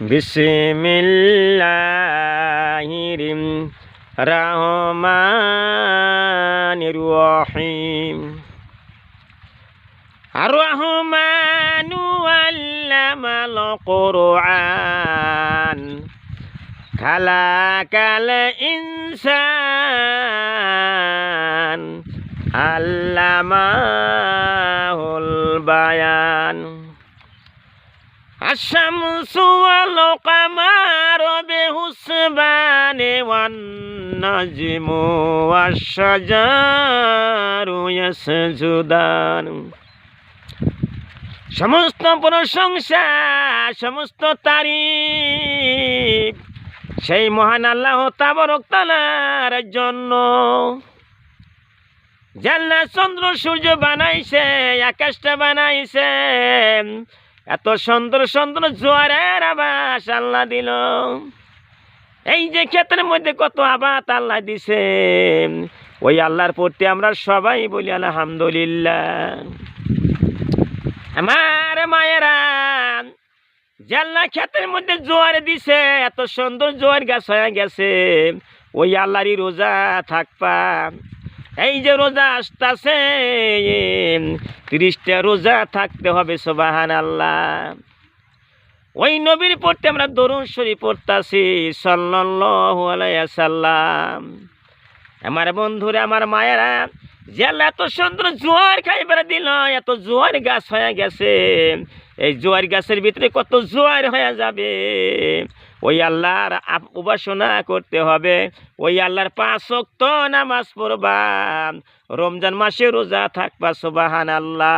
বিসমিল্লাহির রহমানির রহিম। আর রহমানু আল্লামাল কোরআন। খালাকাল ইনসান। আল্লামাহুল বায়ান। الشمس والقمر بحسبان والنجم والشجر يسجدان সমস্ত প্রশংসা সমস্ত তারিফ সেই মহান আল্লাহ তাবরক তালার জন্য জাল্লা চন্দ্র সূর্য বানাইছে আকাশটা বানাইছে এত সুন্দর সুন্দর জোয়ারের আবাস আল্লাহ দিল। এই যে ক্ষেত্রের মধ্যে কত আবাদ আল্লাহ দিছে। ওই আল্লাহর প্রতি আমরা সবাই বলি, আলহামদুলিল্লাহ। আমার মায়েরা জাল্লা ক্ষেতের মধ্যে জোয়ার দিছে, এত সুন্দর জোয়ার গাছ হয়ে গেছে। ওই আল্লাহরই রোজা থাকবা। এই যে রোজা আসতেছে, তিরিশটা রোজা থাকতে হবে সোবাহান আল্লাহ ওই নবীর পড়তে আমরা দরুন শরীফ পড়তাছি সাল্লাহ আলাইসাল্লাম আমার বন্ধুরা, আমার মায়েরা জেল এত সুন্দর জোয়ার খাইবার দিল, এত জোয়ার গাছ হয়ে গেছে। এই জোয়ার গাছের ভিতরে কত জোয়ার হয়ে যাবে। ওই আল্লাহর উপাসনা করতে হবে। ওই আল্লাহর পাঁচ তো নামাজ পড়বা। রমজান মাসে রোজা থাকবা সোবাহান আল্লাহ